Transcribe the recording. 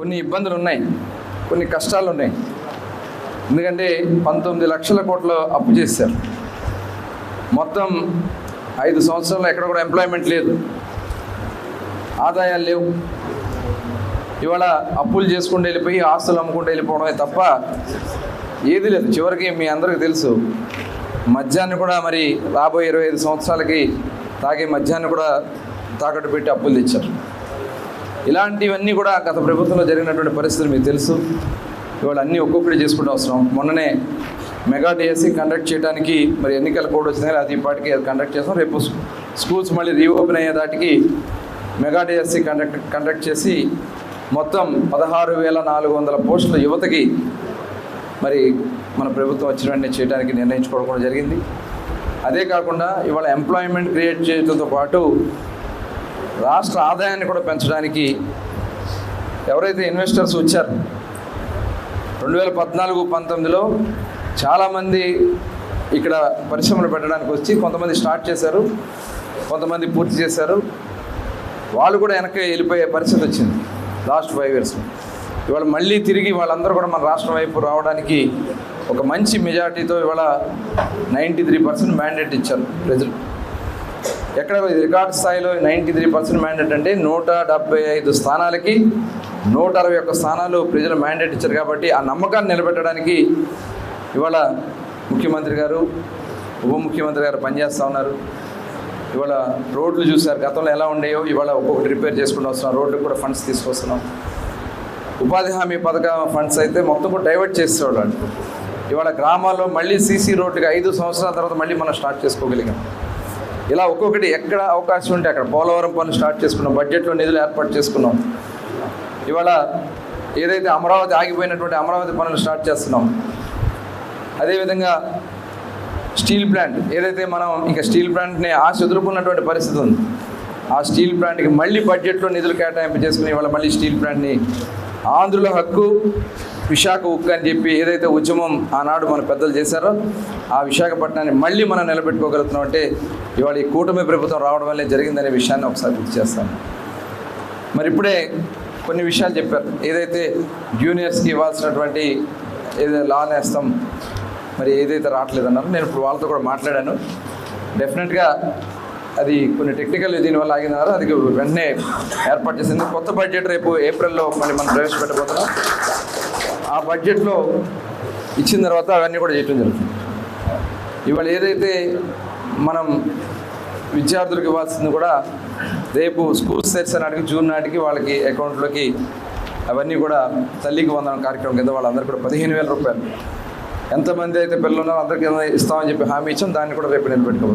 కొన్ని ఇబ్బందులు ఉన్నాయి కొన్ని కష్టాలు ఉన్నాయి ఎందుకంటే పంతొమ్మిది లక్షల కోట్ల అప్పు చేశారు. మొత్తం ఐదు సంవత్సరాల్లో ఎక్కడ కూడా ఎంప్లాయ్మెంట్ లేదు. ఆదాయాలు లేవు. ఇవాళ అప్పులు చేసుకుంటూ వెళ్ళిపోయి ఆస్తులు అమ్ముకుంటూ వెళ్ళిపోవడమే తప్ప ఏది లేదు. చివరికి మీ అందరికీ తెలుసు మద్యాన్ని కూడా మరి రాబోయే ఇరవై ఐదు సంవత్సరాలకి తాగే మద్యాన్ని కూడా తాకట్టు పెట్టి అప్పులు తెచ్చారు. ఇలాంటివన్నీ కూడా గత ప్రభుత్వంలో జరిగినటువంటి పరిస్థితులు మీకు తెలుసు. ఇవాళ అన్నీ ఒక్కొక్కటి చేసుకుంటూ అవసరం మొన్ననే మెగా డిఎస్సి కండక్ట్ చేయడానికి మరి ఎన్నికల కోడ్ వచ్చినాయి అది ఇప్పటికీ అది కండక్ట్ చేస్తాం. రేపు స్కూల్స్ మళ్ళీ రీఓపెన్ అయ్యేదాటికి మెగా డిఎస్సి కండక్ట్ కండక్ట్ చేసి మొత్తం పదహారు వేల నాలుగు వందల పోస్టుల యువతకి మరి మన ప్రభుత్వం వచ్చిన వెంటనే చేయడానికి నిర్ణయించుకోవడం కూడా జరిగింది. అదే కాకుండా ఇవాళ ఎంప్లాయ్మెంట్ క్రియేట్ చేయడంతో పాటు రాష్ట్ర ఆదాయాన్ని కూడా పెంచడానికి ఎవరైతే ఇన్వెస్టర్స్ వచ్చారు రెండు వేల పద్నాలుగు పంతొమ్మిదిలో చాలామంది ఇక్కడ పరిశ్రమలు పెట్టడానికి వచ్చి కొంతమంది స్టార్ట్ చేశారు కొంతమంది పూర్తి చేశారు. వాళ్ళు కూడా వెనక్కి వెళ్ళిపోయే పరిస్థితి వచ్చింది లాస్ట్ ఫైవ్ ఇయర్స్. ఇవాళ మళ్ళీ తిరిగి వాళ్ళందరూ కూడా మన రాష్ట్రం వైపు రావడానికి ఒక మంచి మెజార్టీతో ఇవాళ నైంటీ త్రీ పర్సెంట్ మ్యాండేట్ ఇచ్చారు ప్రజలు. ఎక్కడ ఇది రికార్డ్ స్థాయిలో నైంటీ త్రీ పర్సెంట్ మ్యాండేట్ అంటే నూట డెబ్బై ఐదు స్థానాలకి నూట అరవై ఒక్క స్థానాలు ప్రజలు మ్యాండేట్ ఇచ్చారు కాబట్టి ఆ నమ్మకాన్ని నిలబెట్టడానికి ఇవాళ ముఖ్యమంత్రి గారు ఉప ముఖ్యమంత్రి గారు పనిచేస్తూ ఉన్నారు. ఇవాళ రోడ్లు చూశారు. గతంలో ఎలా ఉండేయో ఇవాళ ఒక్కొక్కటి రిపేర్ చేసుకుంటూ వస్తున్నాం. రోడ్లకు కూడా ఫండ్స్ తీసుకొస్తున్నాం. ఉపాధి హామీ పథకం ఫండ్స్ అయితే మొత్తం కూడా డైవర్ట్ చేసేవాళ్ళు ఇవాళ గ్రామాల్లో మళ్ళీ సీసీ రోడ్డుకి ఐదు సంవత్సరాల తర్వాత మళ్ళీ మనం స్టార్ట్ చేసుకోగలిగాం. ఇలా ఒక్కొక్కటి ఎక్కడ అవకాశం ఉంటే అక్కడ. పోలవరం పనులు స్టార్ట్ చేసుకున్నాం. బడ్జెట్లో నిధులు ఏర్పాటు చేసుకున్నాం. ఇవాళ ఏదైతే అమరావతి ఆగిపోయినటువంటి అమరావతి పనులు స్టార్ట్ చేస్తున్నాం. అదేవిధంగా స్టీల్ ప్లాంట్ ఏదైతే మనం ఇంకా స్టీల్ ప్లాంట్ని ఆశ ఎదుర్కొన్నటువంటి పరిస్థితి ఉంది. ఆ స్టీల్ ప్లాంట్కి మళ్ళీ బడ్జెట్లో నిధులు కేటాయింపు చేసుకుని ఇవాళ మళ్ళీ స్టీల్ ప్లాంట్ని ఆంధ్రుల హక్కు విశాఖ ఉక్కు అని చెప్పి ఏదైతే ఉద్యమం ఆనాడు మన పెద్దలు చేశారో ఆ విశాఖపట్నాన్ని మళ్ళీ మనం నిలబెట్టుకోగలుగుతున్నాం అంటే ఇవాళ ఈ కూటమి ప్రభుత్వం రావడం వల్లే జరిగిందనే విషయాన్ని ఒకసారి గుర్తు చేస్తాను. మరి ఇప్పుడే కొన్ని విషయాలు చెప్పారు. ఏదైతే జూనియర్స్కి ఇవ్వాల్సినటువంటి ఏదైతే లా నేస్తాం మరి ఏదైతే రావట్లేదన్నారో నేను ఇప్పుడు వాళ్ళతో కూడా మాట్లాడాను. డెఫినెట్గా అది కొన్ని టెక్నికల్ దీనివల్ల ఆగినారు అది వెంటనే ఏర్పాటు చేసింది. కొత్త బడ్జెట్ రేపు ఏప్రిల్లో మళ్ళీ మనం ప్రవేశపెట్టబోతున్నాం. ఆ బడ్జెట్లో ఇచ్చిన తర్వాత అవన్నీ కూడా చేయటం జరుగుతుంది. ఇవాళ ఏదైతే మనం విద్యార్థులకు ఇవ్వాల్సింది కూడా రేపు స్కూల్ సెట్స్ నాటికి జూన్ నాటికి వాళ్ళకి అకౌంట్లోకి అవన్నీ కూడా తల్లికి వందనం కార్యక్రమం కింద వాళ్ళందరూ కూడా పదిహేను వేల రూపాయలు. ఎంతమంది అయితే పిల్లలు ఉన్నారో అందరికీ ఇస్తామని చెప్పి హామీ ఇచ్చాం దాన్ని కూడా రేపు నిలబెట్టుకోబోతున్నాం